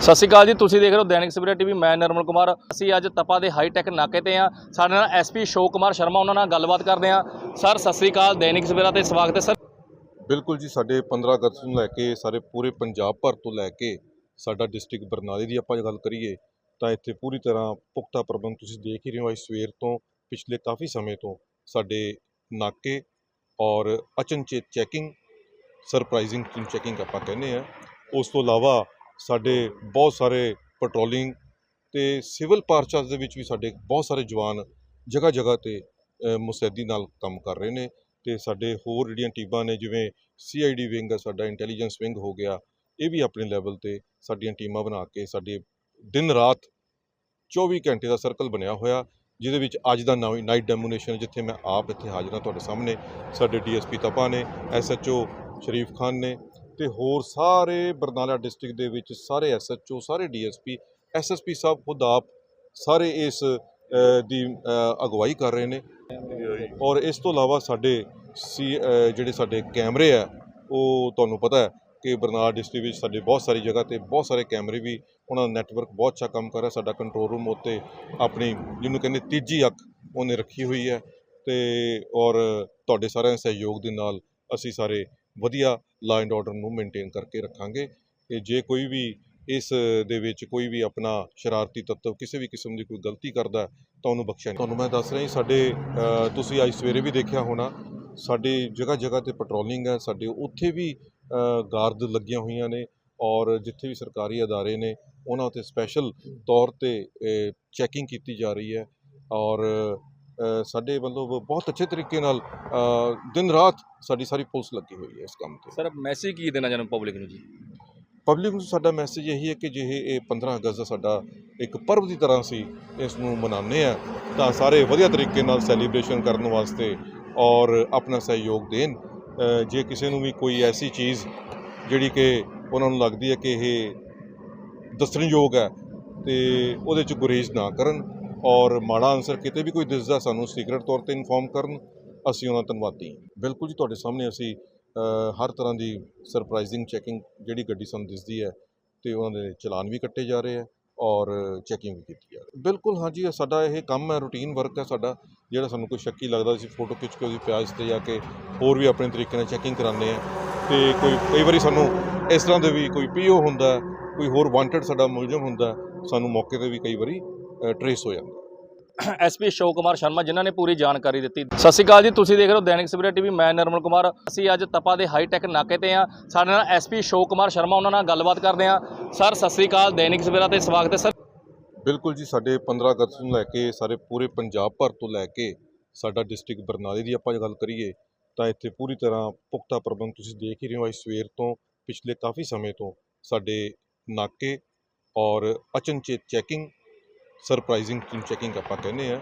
ਸਤਿ ਸ਼੍ਰੀ ਅਕਾਲ ਜੀ, ਤੁਸੀਂ ਦੇਖ ਰਹੇ ਹੋ ਦੈਨਿਕ ਸਵੇਰਾ ਟੀਵੀ, ਮੈਂ ਨਰਮਲ ਕੁਮਾਰ। ਅਸੀਂ ਅੱਜ ਤਪਾ ਦੇ ਹਾਈ ਟੈਕ ਨਾਕੇ ਤੇ ਆ ਸਾਡੇ ਨਾਲ ਐਸਪੀ ਸ਼ੋਕ ਕੁਮਾਰ ਸ਼ਰਮਾ, ਉਹਨਾਂ ਨਾਲ ਗੱਲਬਾਤ ਕਰਦੇ ਆ ਸਰ ਸਤਿ ਸ਼੍ਰੀ ਅਕਾਲ, ਦੈਨਿਕ ਸਵੇਰਾ ਤੇ ਸਵਾਗਤ ਹੈ ਸਰ ਬਿਲਕੁਲ ਜੀ, ਸਾਡੇ 15 ਅਗਸਤ ਨੂੰ ਲੈ ਕੇ, ਸਾਰੇ ਪੂਰੇ ਪੰਜਾਬ ਭਰ ਤੋਂ ਲੈ ਕੇ, ਸਾਡਾ ਡਿਸਟ੍ਰਿਕਟ ਬਰਨਾਲੇ ਦੀ ਆਪਾਂ ਗੱਲ ਕਰੀਏ, ਤਾਂ ਇੱਥੇ ਪੂਰੀ ਤਰ੍ਹਾਂ ਪੁਖਤਾ ਪ੍ਰਬੰਧ ਤੁਸੀਂ ਦੇਖ ਹੀ ਰਹੇ ਹੋ। ਅੱਜ ਸਵੇਰ ਤੋਂ, ਪਿਛਲੇ ਕਾਫੀ ਸਮੇਂ ਤੋਂ ਸਾਡੇ ਨਾਕੇ ਔਰ ਅਚਨਚੇਤ ਚੈਕਿੰਗ ਸਰਪ੍ਰਾਈਜ਼ਿੰਗ ਚੈਕਿੰਗ ਆਪਾਂ ਕਹਿੰਦੇ ਆ ਉਸ ਤੋਂ ਇਲਾਵਾ ਸਾਡੇ ਬਹੁਤ ਸਾਰੇ ਪੈਟਰੋਲਿੰਗ ਤੇ ਸਿਵਲ ਪਾਰਚਾਸ ਦੇ ਵਿੱਚ ਵੀ ਸਾਡੇ ਬਹੁਤ ਸਾਰੇ ਜਵਾਨ ਜਗ੍ਹਾ ਜਗ੍ਹਾ ਤੇ ਮੁਸੈਦੀ ਨਾਲ ਕੰਮ ਕਰ ਰਹੇ ਨੇ ਤੇ ਸਾਡੇ ਹੋਰ ਜਿਹੜੀਆਂ ਟੀਮਾਂ ਨੇ, ਜਿਵੇਂ ਸੀਆਈਡੀ ਵਿੰਗ ਸਾਡਾ ਇੰਟੈਲੀਜੈਂਸ ਵਿੰਗ ਹੋ ਗਿਆ, ਇਹ ਵੀ ਆਪਣੇ ਲੈਵਲ ਤੇ ਸਾਡੀਆਂ ਟੀਮਾਂ ਬਣਾ ਕੇ ਸਾਡੇ ਦਿਨ ਰਾਤ 24 ਘੰਟੇ ਦਾ ਸਰਕਲ ਬਣਿਆ ਹੋਇਆ, ਜਿਹਦੇ ਵਿੱਚ ਅੱਜ ਦਾ ਨਵੀਂ ਨਾਈਟ ਡੈਮੋਨੇਸ਼ਨ ਜਿੱਥੇ ਮੈਂ ਆਪ ਇੱਥੇ ਹਾਜ਼ਰ ਹਾਂ ਤੁਹਾਡੇ ਸਾਹਮਣੇ, ਸਾਡੇ ਡੀਐਸਪੀ ਤਪਾ ਨੇ ਐਸਐਚਓ ਸ਼ਰੀਫ ਖਾਨ ਨੇ ਤੇ ਹੋਰ ਸਾਰੇ ਬਰਨਾਲਾ ਡਿਸਟ੍ਰਿਕਟ ਦੇ ਵਿੱਚ ਸਾਰੇ ਐਸਐਚਓ ਸਾਰੇ ਡੀਐਸਪੀ ਐਸਐਸਪੀ ਸਾਹਿਬ ਖੁਦ ਆਪ ਸਾਰੇ ਇਸ ਦੀ ਅਗਵਾਈ ਕਰ ਰਹੇ ਨੇ। ਔਰ ਇਸ ਤੋਂ ਇਲਾਵਾ ਸਾਡੇ ਸੀ ਜਿਹੜੇ ਸਾਡੇ ਕੈਮਰੇ ਆ, ਉਹ ਤੁਹਾਨੂੰ ਪਤਾ ਹੈ ਕਿ ਬਰਨਾਲਾ ਡਿਸਟ੍ਰਿਕਟ ਵਿੱਚ ਸਾਡੇ ਬਹੁਤ ਸਾਰੀ ਜਗ੍ਹਾ ਤੇ ਬਹੁਤ ਸਾਰੇ ਕੈਮਰੇ ਵੀ, ਉਹਨਾਂ ਦਾ ਨੈਟਵਰਕ ਬਹੁਤ ਅੱਛਾ ਕੰਮ ਕਰ ਰਿਹਾ, ਸਾਡਾ ਕੰਟਰੋਲ ਰੂਮ ਉੱਤੇ ਆਪਣੀ ਜਿਹਨੂੰ ਕਹਿੰਦੇ ਤੀਜੀ ਅੱਖ, ਉਹਨੇ ਰੱਖੀ ਹੋਈ ਹੈ। ਤੇ ਔਰ ਤੁਹਾਡੇ ਸਾਰਿਆਂ ਦੇ ਸਹਿਯੋਗ ਦੇ ਨਾਲ ਅਸੀਂ ਸਾਰੇ ਵਧੀਆ ਲਾ ਐਂਡ ਆਰਡਰ ਨੂੰ ਮੇਨਟੇਨ ਕਰਕੇ ਰੱਖਾਂਗੇ ਕਿ ਜੇ ਕੋਈ ਵੀ ਇਸ ਦੇ ਵਿੱਚ ਕੋਈ ਵੀ ਆਪਣਾ ਸ਼ਰਾਰਤੀ ਤੱਤਵ ਕਿਸੇ ਵੀ ਕਿਸਮ ਦੀ ਕੋਈ ਗਲਤੀ ਕਰਦਾ ਤਾਂ ਉਹਨੂੰ ਬਖਸ਼ਿਆ ਨਹੀਂ ਤੁਹਾਨੂੰ ਮੈਂ ਦੱਸ ਰਿਹਾ ਸਾਡੇ ਤੁਸੀਂ ਅੱਜ ਸਵੇਰੇ ਵੀ ਦੇਖਿਆ ਹੋਣਾ ਸਾਡੇ ਜਗ੍ਹਾ ਜਗ੍ਹਾ ਤੇ ਪੈਟਰੋਲਿੰਗ ਹੈ ਸਾਡੇ ਉੱਥੇ ਵੀ ਅ, ਗਾਰਡ ਲੱਗੀਆਂ ਹੋਈਆਂ ਨੇ ਔਰ ਜਿੱਥੇ ਵੀ ਸਰਕਾਰੀ ਅਦਾਰੇ ਨੇ ਉਹਨਾਂ ਉੱਤੇ ਸਪੈਸ਼ਲ ਤੌਰ ਤੇ ਚੈਕਿੰਗ ਕੀਤੀ ਜਾ ਰਹੀ ਹੈ ਔਰ ਸਾਡੇ ਵੱਲੋਂ ਬਹੁਤ ਅੱਛੇ ਤਰੀਕੇ ਨਾਲ ਦਿਨ ਰਾਤ ਸਾਡੀ ਸਾਰੀ ਪੁਲਿਸ ਲੱਗੀ ਹੋਈ ਹੈ ਇਸ ਕੰਮ ਤੇ। ਸਰ ਮੈਸੇਜ ਕੀ ਦੇਣਾ ਚਾਹੁੰਦੇ ਪਬਲਿਕ ਨੂੰ ਜੀ? ਪਬਲਿਕ ਨੂੰ ਸਾਡਾ ਮੈਸੇਜ ਇਹੀ ਹੈ ਕਿ ਜੇ ਇਹ 15 ਅਗਸਤ ਦਾ ਸਾਡਾ ਇੱਕ ਪਰਵ ਦੀ ਤਰ੍ਹਾਂ ਸੀ ਇਸ ਨੂੰ ਮਨਾਉਂਦੇ ਆ ਤਾਂ ਸਾਰੇ ਵਧੀਆ ਤਰੀਕੇ ਨਾਲ ਸੈਲੀਬ੍ਰੇਸ਼ਨ ਕਰਨ ਵਾਸਤੇ ਔਰ ਆਪਣਾ ਸਹਿਯੋਗ ਦੇਣ। ਜੇ ਕਿਸੇ ਨੂੰ ਵੀ ਕੋਈ ਐਸੀ ਚੀਜ਼ ਜਿਹੜੀ ਕਿ ਉਹਨਾਂ ਨੂੰ ਲੱਗਦੀ ਹੈ ਕਿ ਇਹ ਦੱਸਣਯੋਗ ਹੈ ਤੇ ਉਹਦੇ ਚ ਗੁਰੇਜ਼ ਨਾ ਕਰਨ। ਔਰ ਮਾੜਾ ਆਨਸਰ ਕਿਤੇ ਵੀ ਕੋਈ ਦਿਸਦਾ, ਸਾਨੂੰ ਸੀਕ੍ਰੇਟ ਤੌਰ ਤੇ ਇਨਫੋਰਮ ਕਰਨ, ਅਸੀਂ ਉਹਨਾਂ ਦਾ ਧੰਨਵਾਦੀ ਬਿਲਕੁਲ ਜੀ, ਤੁਹਾਡੇ ਸਾਹਮਣੇ ਅਸੀਂ ਹਰ ਤਰ੍ਹਾਂ ਦੀ ਸਰਪ੍ਰਾਈਜ਼ਿੰਗ ਚੈਕਿੰਗ ਜਿਹੜੀ ਗੱਡੀ ਸਾਨੂੰ ਦਿਸਦੀ ਹੈ ਤੇ ਉਹਨਾਂ ਦੇ ਚਲਾਨ ਵੀ ਕੱਟੇ ਜਾ ਰਹੇ ਆ ਔਰ ਚੈਕਿੰਗ ਵੀ ਕੀਤੀ ਜਾ ਰਹੀ ਬਿਲਕੁਲ ਹਾਂਜੀ ਸਾਡਾ ਇਹ ਕੰਮ ਹੈ ਰੂਟੀਨ ਵਰਕ ਹੈ ਸਾਡਾ, ਜਿਹੜਾ ਸਾਨੂੰ ਕੋਈ ਸ਼ੱਕੀ ਲੱਗਦਾ, ਅਸੀਂ ਫੋਟੋ ਖਿੱਚ ਕੇ ਉਹਦੀ ਪਿਆਜ਼ ਤੇ ਜਾ ਕੇ ਹੋਰ ਵੀ ਆਪਣੇ ਤਰੀਕੇ ਨਾਲ ਚੈਕਿੰਗ ਕਰਾਉਂਦੇ ਆ ਤੇ ਕੋਈ, ਕਈ ਵਾਰੀ ਸਾਨੂੰ ਇਸ ਤਰ੍ਹਾਂ ਦੇ ਵੀ ਕੋਈ ਪੀਓ ਹੁੰਦਾ, ਕੋਈ ਹੋਰ ਵਾਂਟਡ ਸਾਡਾ ਮੁਲਜ਼ਮ ਹੁੰਦਾ, ਸਾਨੂੰ ਮੌਕੇ ਤੇ ਵੀ ਕਈ ਵਾਰੀ ਟਰੇਸ ਹੋ ਜਾਂਦਾ। ਐਸਪੀ ਸ਼ੋਕ ਕੁਮਾਰ ਸ਼ਰਮਾ ਜਿਨ੍ਹਾਂ ਨੇ ਪੂਰੀ ਜਾਣਕਾਰੀ ਦਿੱਤੀ। ਸਤਿ ਸ਼੍ਰੀ ਅਕਾਲ ਜੀ ਤੁਸੀਂ ਦੇਖ ਰਹੇ ਹੋ ਦੈਨਿਕ ਸਵੇਰਾ ਟੀਵੀ ਮੈਂ ਨਰਮਲ ਕੁਮਾਰ। ਅਸੀਂ ਅੱਜ ਤਪਾ ਦੇ ਹਾਈ ਟੈਕ ਨਾਕੇ ਤੇ ਆ ਸਾਡੇ ਨਾਲ ਐਸਪੀ ਸ਼ੋਕ ਕੁਮਾਰ ਸ਼ਰਮਾ ਉਹਨਾਂ ਨਾਲ ਗੱਲਬਾਤ ਕਰਦੇ ਆ ਸਰ ਸਤਿ ਸ਼੍ਰੀ ਅਕਾਲ ਦੈਨਿਕ ਸਵੇਰਾ ਤੇ ਸਵਾਗਤ ਹੈ ਸਰ। ਬਿਲਕੁਲ ਜੀ ਸਾਡੇ 15 ਅਗਸਤ ਨੂੰ ਲੈ ਕੇ ਸਾਰੇ ਪੂਰੇ ਪੰਜਾਬ ਭਰ ਤੋਂ ਲੈ ਕੇ ਸਾਡਾ ਡਿਸਟ੍ਰਿਕਟ ਬਰਨਾਲੇ ਦੀ ਆਪਾਂ ਗੱਲ ਕਰੀਏ ਤਾਂ ਇੱਥੇ ਪੂਰੀ ਤਰ੍ਹਾਂ ਪੁਖਤਾ ਪ੍ਰਬੰਧ ਤੁਸੀਂ ਦੇਖ ਹੀ ਰਹੇ ਹੋ। ਅੱਜ ਸਵੇਰ ਤੋਂ ਪਿਛਲੇ ਕਾਫੀ ਸਮੇਂ ਤੋਂ ਸਾਡੇ ਨਾਕੇ ਔਰ ਅਚਨਚੇਤ ਚੈਕਿੰਗ ਸਰਪ੍ਰਾਈਜ਼ਿੰਗ ਚੈਕਿੰਗ ਆਪਾਂ ਕਹਿੰਦੇ ਆ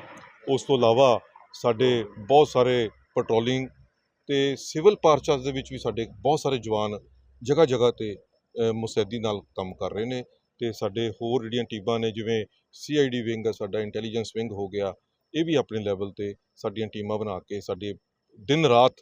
ਉਸ ਤੋਂ ਇਲਾਵਾ ਸਾਡੇ ਬਹੁਤ ਸਾਰੇ ਪੈਟਰੋਲਿੰਗ ਤੇ ਸਿਵਲ ਪਾਰਚਾਸ ਦੇ ਵਿੱਚ ਵੀ ਸਾਡੇ ਬਹੁਤ ਸਾਰੇ ਜਵਾਨ ਜਗ੍ਹਾ ਜਗ੍ਹਾ ਤੇ ਮੁਸੈਦੀ ਨਾਲ ਕੰਮ ਕਰ ਰਹੇ ਨੇ ਤੇ ਸਾਡੇ ਹੋਰ ਜਿਹੜੀਆਂ ਟੀਮਾਂ ਨੇ, ਜਿਵੇਂ ਸੀਆਈਡੀ ਵਿੰਗ ਸਾਡਾ ਇੰਟੈਲੀਜੈਂਸ ਵਿੰਗ ਹੋ ਗਿਆ, ਇਹ ਵੀ ਆਪਣੇ ਲੈਵਲ ਤੇ ਸਾਡੀਆਂ ਟੀਮਾਂ ਬਣਾ ਕੇ ਸਾਡੇ ਦਿਨ ਰਾਤ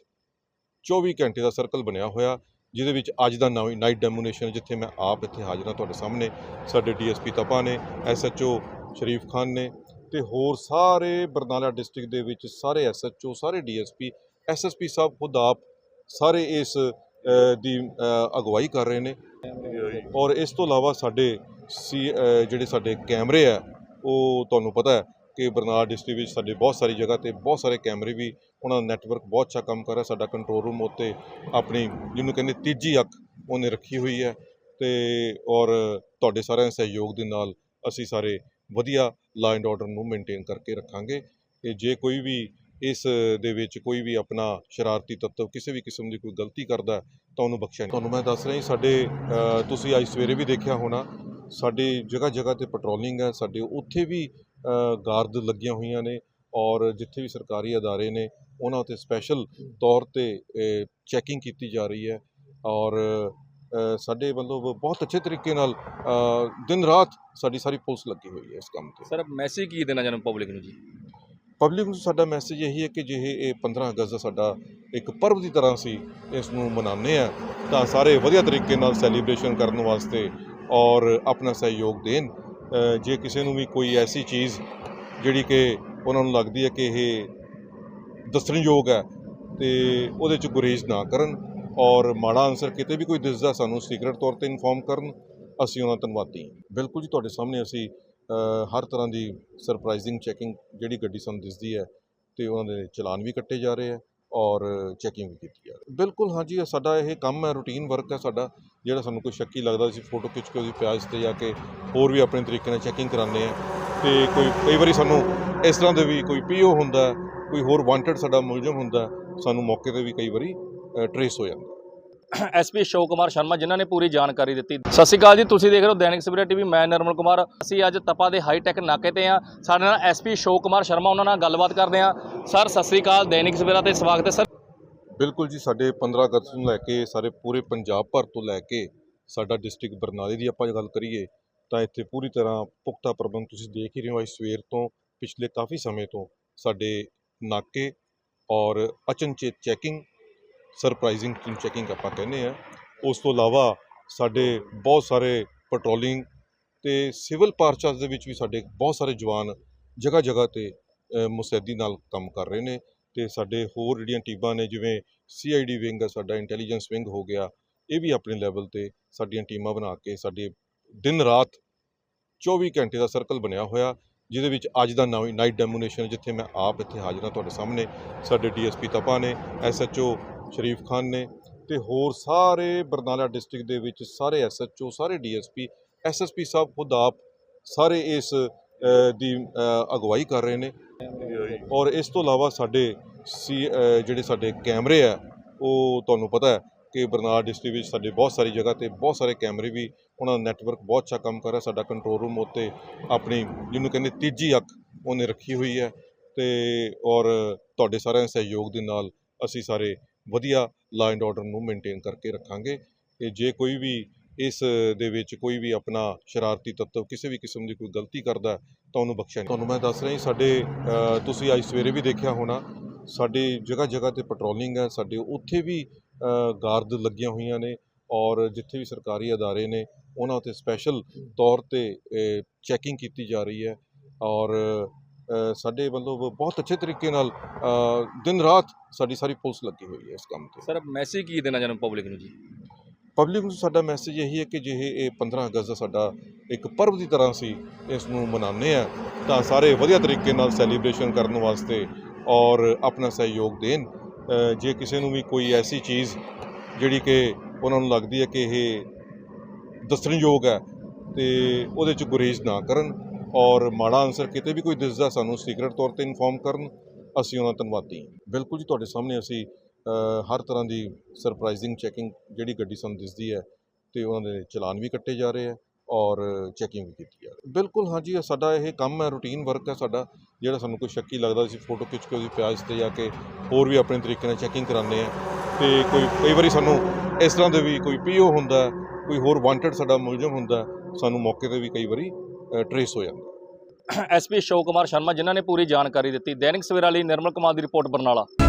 24 ਘੰਟੇ ਦਾ ਸਰਕਲ ਬਣਿਆ ਹੋਇਆ, ਜਿਹਦੇ ਵਿੱਚ ਅੱਜ ਦਾ ਨਵੀਂ ਨਾਈਟ ਡੈਮੋਨੇਸ਼ਨ ਜਿੱਥੇ ਮੈਂ ਆਪ ਇੱਥੇ ਹਾਜ਼ਰ ਹਾਂ ਤੁਹਾਡੇ ਸਾਹਮਣੇ। ਸਾਡੇ ਡੀਐਸਪੀ ਤਪਾ ਨੇ ਐਸਐਚਓ ਸ਼ਰੀਫ ਖਾਨ ਨੇ ਤੇ ਹੋਰ ਸਾਰੇ ਬਰਨਾਲਾ ਡਿਸਟ੍ਰਿਕਟ ਦੇ ਵਿੱਚ ਸਾਰੇ ਐਸਐਚਓ ਸਾਰੇ ਡੀਐਸਪੀ ਐਸਐਸਪੀ ਸਾਹਿਬ ਖੁਦ ਆਪ ਸਾਰੇ ਇਸ ਦੀ ਅਗਵਾਈ ਕਰ ਰਹੇ ਨੇ। ਔਰ ਇਸ ਤੋਂ ਇਲਾਵਾ ਸਾਡੇ ਸੀ ਜਿਹੜੇ ਸਾਡੇ ਕੈਮਰੇ ਆ, ਉਹ ਤੁਹਾਨੂੰ ਪਤਾ ਹੈ ਕਿ ਬਰਨਾਲਾ ਡਿਸਟ੍ਰਿਕਟ ਵਿੱਚ ਸਾਡੇ ਬਹੁਤ ਸਾਰੀ ਜਗ੍ਹਾ ਤੇ ਬਹੁਤ ਸਾਰੇ ਕੈਮਰੇ ਵੀ, ਉਹਨਾਂ ਦਾ ਨੈਟਵਰਕ ਬਹੁਤ ਅੱਛਾ ਕੰਮ ਕਰ ਰਿਹਾ, ਸਾਡਾ ਕੰਟਰੋਲ ਰੂਮ ਉੱਤੇ ਆਪਣੀ ਜਿਹਨੂੰ ਕਹਿੰਦੇ ਤੀਜੀ ਅੱਖ ਉਹਨੇ ਰੱਖੀ ਹੋਈ ਹੈ ਤੇ ਔਰ ਤੁਹਾਡੇ ਸਾਰਿਆਂ ਦੇ ਸਹਿਯੋਗ ਦੇ ਨਾਲ ਅਸੀਂ ਸਾਰੇ ਵਧੀਆ ਲਾ ਐਂਡ ਆਰਡਰ ਨੂੰ ਮੇਨਟੇਨ ਕਰਕੇ ਰੱਖਾਂਗੇ ਕਿ ਜੇ ਕੋਈ ਵੀ ਇਸ ਦੇ ਵਿੱਚ ਕੋਈ ਵੀ ਆਪਣਾ ਸ਼ਰਾਰਤੀ ਤੱਤਵ ਕਿਸੇ ਵੀ ਕਿਸਮ ਦੀ ਕੋਈ ਗਲਤੀ ਕਰਦਾ ਤਾਂ ਉਹਨੂੰ ਬਖਸ਼ਿਆ ਨਹੀਂ ਤੁਹਾਨੂੰ ਮੈਂ ਦੱਸ ਰਿਹਾ ਸਾਡੇ ਤੁਸੀਂ ਅੱਜ ਸਵੇਰੇ ਵੀ ਦੇਖਿਆ ਹੋਣਾ ਸਾਡੇ ਜਗ੍ਹਾ ਜਗ੍ਹਾ ਤੇ ਪੈਟਰੋਲਿੰਗ ਹੈ ਸਾਡੇ ਉੱਥੇ ਵੀ ਗਾਰਡ ਲੱਗੀਆਂ ਹੋਈਆਂ ਨੇ ਔਰ ਜਿੱਥੇ ਵੀ ਸਰਕਾਰੀ ਅਦਾਰੇ ਨੇ ਉਹਨਾਂ ਉੱਤੇ ਸਪੈਸ਼ਲ ਤੌਰ ਤੇ ਚੈਕਿੰਗ ਕੀਤੀ ਜਾ ਰਹੀ ਹੈ ਔਰ ਸਾਡੇ ਵੱਲੋਂ ਬਹੁਤ ਅੱਛੇ ਤਰੀਕੇ ਨਾਲ ਦਿਨ ਰਾਤ ਸਾਡੀ ਸਾਰੀ ਪੁਲਿਸ ਲੱਗੀ ਹੋਈ ਹੈ ਇਸ ਕੰਮ ਤੇ। ਸਰ ਮੈਸੇਜ ਕੀ ਦੇਣਾ ਚਾਹੁੰਦੇ ਪਬਲਿਕ ਨੂੰ ਜੀ? ਪਬਲਿਕ ਨੂੰ ਸਾਡਾ ਮੈਸੇਜ ਇਹੀ ਹੈ ਕਿ ਜੇ ਇਹ 15 ਅਗਸਤ ਦਾ ਸਾਡਾ ਇੱਕ ਪਰਵ ਦੀ ਤਰ੍ਹਾਂ ਸੀ ਇਸ ਨੂੰ ਮਨਾਉਂਦੇ ਆ ਤਾਂ ਸਾਰੇ ਵਧੀਆ ਤਰੀਕੇ ਨਾਲ ਸੈਲੀਬ੍ਰੇਸ਼ਨ ਕਰਨ ਵਾਸਤੇ ਔਰ ਆਪਣਾ ਸਹਿਯੋਗ ਦੇਣ। ਜੇ ਕਿਸੇ ਨੂੰ ਵੀ ਕੋਈ ਐਸੀ ਚੀਜ਼ ਜਿਹੜੀ ਕਿ ਉਹਨਾਂ ਨੂੰ ਲੱਗਦੀ ਹੈ ਕਿ ਇਹ ਦੱਸਣਯੋਗ ਹੈ ਤੇ ਉਹਦੇ ਚ ਗੁਰੇਜ਼ ਨਾ ਕਰਨ ਔਰ ਮਾੜਾ ਆਨਸਰ ਕਿਤੇ ਵੀ ਕੋਈ ਦਿਸਦਾ ਸਾਨੂੰ ਸੀਕ੍ਰੇਟ ਤੌਰ ਤੇ ਇਨਫੋਰਮ ਕਰਨ, ਅਸੀਂ ਉਹਨਾਂ ਦਾ ਧੰਨਵਾਦੀ ਬਿਲਕੁਲ ਜੀ, ਤੁਹਾਡੇ ਸਾਹਮਣੇ ਅਸੀਂ ਹਰ ਤਰ੍ਹਾਂ ਦੀ ਸਰਪ੍ਰਾਈਜ਼ਿੰਗ ਚੈਕਿੰਗ ਜਿਹੜੀ ਗੱਡੀ ਸਾਨੂੰ ਦਿਸਦੀ ਹੈ ਤੇ ਉਹਨਾਂ ਦੇ ਚਲਾਨ ਵੀ ਕੱਟੇ ਜਾ ਰਹੇ ਆ ਔਰ ਚੈਕਿੰਗ ਵੀ ਕੀਤੀ ਜਾ ਰਹੀ ਬਿਲਕੁਲ ਹਾਂਜੀ ਸਾਡਾ ਇਹ ਕੰਮ ਹੈ ਰੂਟੀਨ ਵਰਕ ਹੈ ਸਾਡਾ, ਜਿਹੜਾ ਸਾਨੂੰ ਕੋਈ ਸ਼ੱਕੀ ਲੱਗਦਾ, ਅਸੀਂ ਫੋਟੋ ਖਿੱਚ ਕੇ ਉਹਦੀ ਪਿਆਜ਼ ਤੇ ਜਾ ਕੇ ਹੋਰ ਵੀ ਆਪਣੇ ਤਰੀਕੇ ਨਾਲ ਚੈਕਿੰਗ ਕਰਾਉਂਦੇ ਆ ਤੇ ਕੋਈ, ਕਈ ਵਾਰੀ ਸਾਨੂੰ ਇਸ ਤਰ੍ਹਾਂ ਦੇ ਵੀ ਕੋਈ ਪੀਓ ਹੁੰਦਾ ਕੋਈ ਹੋਰ ਵਾਂਟਡ ਸਾਡਾ ਮੁਲਜ਼ਮ ਹੁੰਦਾ ਸਾਨੂੰ ਮੌਕੇ ਤੇ ਵੀ ਕਈ ਵਾਰੀ ਟਰੇਸ ਹੋ ਜਾਂਦਾ। ਐਸਪੀ ਅਸ਼ੋਕ ਕੁਮਾਰ ਸ਼ਰਮਾ ਜਿਨ੍ਹਾਂ ਨੇ ਪੂਰੀ ਜਾਣਕਾਰੀ ਦਿੱਤੀ। ਸਤਿ ਸ਼੍ਰੀ ਅਕਾਲ ਜੀ ਤੁਸੀਂ ਦੇਖ ਰਹੇ ਹੋ ਦੈਨਿਕ ਸਵੇਰਾ ਟੀਵੀ ਮੈਂ ਨਰਮਲ ਕੁਮਾਰ। ਅਸੀਂ ਅੱਜ ਤਪਾ ਦੇ ਹਾਈਟੈਕ ਨਾਕੇ ਤੇ ਆ ਸਾਡੇ ਨਾਲ ਐਸਪੀ ਅਸ਼ੋਕ ਕੁਮਾਰ ਸ਼ਰਮਾ ਉਹਨਾਂ ਨਾਲ ਗੱਲਬਾਤ ਕਰਦੇ ਆ ਸਰ ਸਤਿ ਸ਼੍ਰੀ ਅਕਾਲ ਦੈਨਿਕ ਸਵੇਰਾ ਤੇ ਸਵਾਗਤ ਹੈ ਸਰ। ਬਿਲਕੁਲ ਜੀ ਸਾਡੇ 15 ਅਗਸਤ ਨੂੰ ਲੈ ਕੇ ਸਾਰੇ ਪੂਰੇ ਪੰਜਾਬ ਭਰ ਤੋਂ ਲੈ ਕੇ ਸਾਡਾ ਡਿਸਟ੍ਰਿਕਟ ਬਰਨਾਲੇ ਦੀ ਆਪਾਂ ਗੱਲ ਕਰੀਏ ਤਾਂ ਇੱਥੇ ਪੂਰੀ ਤਰ੍ਹਾਂ ਪੁਖਤਾ ਪ੍ਰਬੰਧ ਤੁਸੀਂ ਦੇਖ ਹੀ ਰਹੇ ਹੋ। ਅੱਜ ਸਵੇਰ ਤੋਂ ਪਿਛਲੇ ਕਾਫੀ ਸਮੇਂ ਤੋਂ ਸਾਡੇ ਨਾਕੇ ਔਰ ਅਚਨਚੇਤ ਚੈਕਿੰਗ ਸਰਪ੍ਰਾਈਜ਼ਿੰਗ ਚੈਕਿੰਗ ਆਪਾਂ ਕਹਿੰਦੇ ਆ ਉਸ ਤੋਂ ਇਲਾਵਾ ਸਾਡੇ ਬਹੁਤ ਸਾਰੇ ਪੈਟਰੋਲਿੰਗ ਤੇ ਸਿਵਲ ਪਾਰਚਾਸ ਦੇ ਵਿੱਚ ਵੀ ਸਾਡੇ ਬਹੁਤ ਸਾਰੇ ਜਵਾਨ ਜਗ੍ਹਾ ਜਗ੍ਹਾ ਤੇ ਮੁਸੈਦੀ ਨਾਲ ਕੰਮ ਕਰ ਰਹੇ ਨੇ ਤੇ ਸਾਡੇ ਹੋਰ ਜਿਹੜੀਆਂ ਟੀਮਾਂ ਨੇ, ਜਿਵੇਂ ਸੀਆਈਡੀ ਵਿੰਗ ਹੈ ਸਾਡਾ ਇੰਟੈਲੀਜੈਂਸ ਵਿੰਗ ਹੋ ਗਿਆ, ਇਹ ਵੀ ਆਪਣੇ ਲੈਵਲ ਤੇ ਸਾਡੀਆਂ ਟੀਮਾਂ ਬਣਾ ਕੇ ਸਾਡੇ ਦਿਨ ਰਾਤ 24 ਘੰਟੇ ਦਾ ਸਰਕਲ ਬਣਿਆ ਹੋਇਆ, ਜਿਹਦੇ ਵਿੱਚ ਅੱਜ ਦਾ ਨਵੀਂ ਨਾਈਟ ਡੈਮੋਨੇਸ਼ਨ ਜਿੱਥੇ ਮੈਂ ਆਪ ਇੱਥੇ ਹਾਜ਼ਰ ਹਾਂ ਤੁਹਾਡੇ ਸਾਹਮਣੇ। ਸਾਡੇ ਡੀਐਸਪੀ ਤਪਾ ਨੇ ਐਸਐਚਓ ਸ਼ਰੀਫ ਖਾਨ ਨੇ ਤੇ ਹੋਰ ਸਾਰੇ ਬਰਨਾਲਾ ਡਿਸਟ੍ਰਿਕਟ ਦੇ ਵਿੱਚ ਸਾਰੇ ਐਸਐਚਓ ਸਾਰੇ ਡੀਐਸਪੀ ਐਸਐਸਪੀ ਸਾਹਿਬ ਖੁਦ ਆਪ ਸਾਰੇ ਇਸ ਦੀ ਅਗਵਾਈ ਕਰ ਰਹੇ ਨੇ। ਔਰ ਇਸ ਤੋਂ ਇਲਾਵਾ ਸਾਡੇ ਸੀ ਜਿਹੜੇ ਸਾਡੇ ਕੈਮਰੇ ਆ, ਉਹ ਤੁਹਾਨੂੰ ਪਤਾ ਹੈ ਕਿ ਬਰਨਾਲਾ ਡਿਸਟ੍ਰਿਕਟ ਵਿੱਚ ਸਾਡੇ ਬਹੁਤ ਸਾਰੀ ਜਗ੍ਹਾ ਤੇ ਬਹੁਤ ਸਾਰੇ ਕੈਮਰੇ ਵੀ, ਉਹਨਾਂ ਦਾ ਨੈਟਵਰਕ ਬਹੁਤ ਅੱਛਾ ਕੰਮ ਕਰ ਰਿਹਾ, ਸਾਡਾ ਕੰਟਰੋਲ ਰੂਮ ਉੱਤੇ ਆਪਣੀ ਜਿਹਨੂੰ ਕਹਿੰਦੇ ਤੀਜੀ ਅੱਖ ਉਹਨੇ ਰੱਖੀ ਹੋਈ ਹੈ ਤੇ ਔਰ ਤੁਹਾਡੇ ਸਾਰਿਆਂ ਦੇ ਸਹਿਯੋਗ ਦੇ ਨਾਲ ਅਸੀਂ ਸਾਰੇ ਵਧੀਆ ਲਾ ਐਂਡ ਆਰਡਰ ਨੂੰ ਮੇਨਟੇਨ ਕਰਕੇ ਰੱਖਾਂਗੇ ਕਿ ਜੇ ਕੋਈ ਵੀ ਇਸ ਦੇ ਵਿੱਚ ਕੋਈ ਵੀ ਆਪਣਾ ਸ਼ਰਾਰਤੀ ਤੱਤਵ ਕਿਸੇ ਵੀ ਕਿਸਮ ਦੀ ਕੋਈ ਗਲਤੀ ਕਰਦਾ ਤਾਂ ਉਹਨੂੰ ਬਖਸ਼ਿਆ ਨਹੀਂ ਤੁਹਾਨੂੰ ਮੈਂ ਦੱਸ ਰਿਹਾ ਸਾਡੇ ਤੁਸੀਂ ਅੱਜ ਸਵੇਰੇ ਵੀ ਦੇਖਿਆ ਹੋਣਾ ਸਾਡੇ ਜਗ੍ਹਾ ਜਗ੍ਹਾ ਤੇ ਪੈਟਰੋਲਿੰਗ ਹੈ ਸਾਡੇ ਉੱਥੇ ਵੀ ਗਾਰਡ ਲੱਗੀਆਂ ਹੋਈਆਂ ਨੇ ਔਰ ਜਿੱਥੇ ਵੀ ਸਰਕਾਰੀ ਅਦਾਰੇ ਨੇ ਉਹਨਾਂ ਉੱਤੇ ਸਪੈਸ਼ਲ ਤੌਰ ਤੇ ਚੈਕਿੰਗ ਕੀਤੀ ਜਾ ਰਹੀ ਹੈ ਔਰ ਸਾਡੇ ਵੱਲੋਂ ਬਹੁਤ ਅੱਛੇ ਤਰੀਕੇ ਨਾਲ ਦਿਨ ਰਾਤ ਸਾਡੀ ਸਾਰੀ ਪੁਲਿਸ ਲੱਗੀ ਹੋਈ ਹੈ ਇਸ ਕੰਮ ਤੇ। ਸਰ ਮੈਸੇਜ ਕੀ ਦੇਣਾ ਚਾਹੁੰਦੇ ਪਬਲਿਕ ਨੂੰ ਜੀ? ਪਬਲਿਕ ਨੂੰ ਸਾਡਾ ਮੈਸੇਜ ਇਹੀ ਹੈ ਕਿ ਜੇ ਇਹ 15 ਅਗਸਤ ਦਾ ਸਾਡਾ ਇੱਕ ਪਰਵ ਦੀ ਤਰ੍ਹਾਂ ਸੀ ਇਸ ਨੂੰ ਮਨਾਉਂਦੇ ਆ ਤਾਂ ਸਾਰੇ ਵਧੀਆ ਤਰੀਕੇ ਨਾਲ ਸੈਲੀਬ੍ਰੇਸ਼ਨ ਕਰਨ ਵਾਸਤੇ ਔਰ ਆਪਣਾ ਸਹਿਯੋਗ ਦੇਣ। ਜੇ ਕਿਸੇ ਨੂੰ ਵੀ ਕੋਈ ਐਸੀ ਚੀਜ਼ ਜਿਹੜੀ ਕਿ ਉਹਨਾਂ ਨੂੰ ਲੱਗਦੀ ਹੈ ਕਿ ਇਹ ਦੱਸਣਯੋਗ ਹੈ ਤੇ ਉਹਦੇ ਚ ਗੁਰੇਜ਼ ਨਾ ਕਰਨ ਔਰ ਮਾੜਾ ਆਨਸਰ ਕਿਤੇ ਵੀ ਕੋਈ ਦਿਸਦਾ ਸਾਨੂੰ ਸੀਕ੍ਰੇਟ ਤੌਰ ਤੇ ਇਨਫੋਰਮ ਕਰਨ ਅਸੀਂ ਉਹਨਾਂ ਦਾ ਧੰਨਵਾਦੀ ਹਾਂ। ਬਿਲਕੁਲ ਜੀ, ਤੁਹਾਡੇ ਸਾਹਮਣੇ ਅਸੀਂ ਹਰ ਤਰ੍ਹਾਂ ਦੀ ਸਰਪ੍ਰਾਈਜ਼ਿੰਗ ਚੈਕਿੰਗ ਜਿਹੜੀ ਗੱਡੀ ਸਾਨੂੰ ਦਿਸਦੀ ਹੈ ਤੇ ਉਹਨਾਂ ਦੇ ਚਲਾਨ ਵੀ ਕੱਟੇ ਜਾ ਰਹੇ ਆ ਔਰ ਚੈਕਿੰਗ ਵੀ ਕੀਤੀ ਜਾ ਰਹੀ ਬਿਲਕੁਲ ਹਾਂਜੀ ਸਾਡਾ ਇਹ ਕੰਮ ਹੈ ਰੂਟੀਨ ਵਰਕ ਹੈ ਸਾਡਾ, ਜਿਹੜਾ ਸਾਨੂੰ ਕੋਈ ਸ਼ੱਕੀ ਲੱਗਦਾ ਅਸੀਂ ਫੋਟੋ ਖਿੱਚ ਕੇ ਉਹਦੀ ਪਿਆਜ਼ ਤੇ ਜਾ ਕੇ ਹੋਰ ਵੀ ਆਪਣੇ ਤਰੀਕੇ ਨਾਲ ਚੈਕਿੰਗ ਕਰਾਉਂਦੇ ਆ ਤੇ ਕੋਈ, ਕਈ ਵਾਰੀ ਸਾਨੂੰ ਇਸ ਤਰ੍ਹਾਂ ਦੇ ਵੀ ਕੋਈ ਪੀਓ ਹੁੰਦਾ ਕੋਈ ਹੋਰ ਵਾਂਟਡ ਸਾਡਾ ਮੁਲਜ਼ਮ ਹੁੰਦਾ ਸਾਨੂੰ ਮੌਕੇ ਤੇ ਵੀ ਕਈ ਵਾਰੀ ਟਰੇਸ ਹੋ ਜਾਂਦਾ ਐਸਪੀ ਅਸ਼ੋਕ ਕੁਮਾਰ ਸ਼ਰਮਾ, ਜਿਨ੍ਹਾਂ ਨੇ ਪੂਰੀ ਜਾਣਕਾਰੀ ਦਿੱਤੀ। ਦੈਨਿਕ ਸਵੇਰਾ ਲਈ ਨਿਰਮਲ ਕੁਮਾਰ ਦੀ ਰਿਪੋਰਟ ਬਰਨਾਲਾ।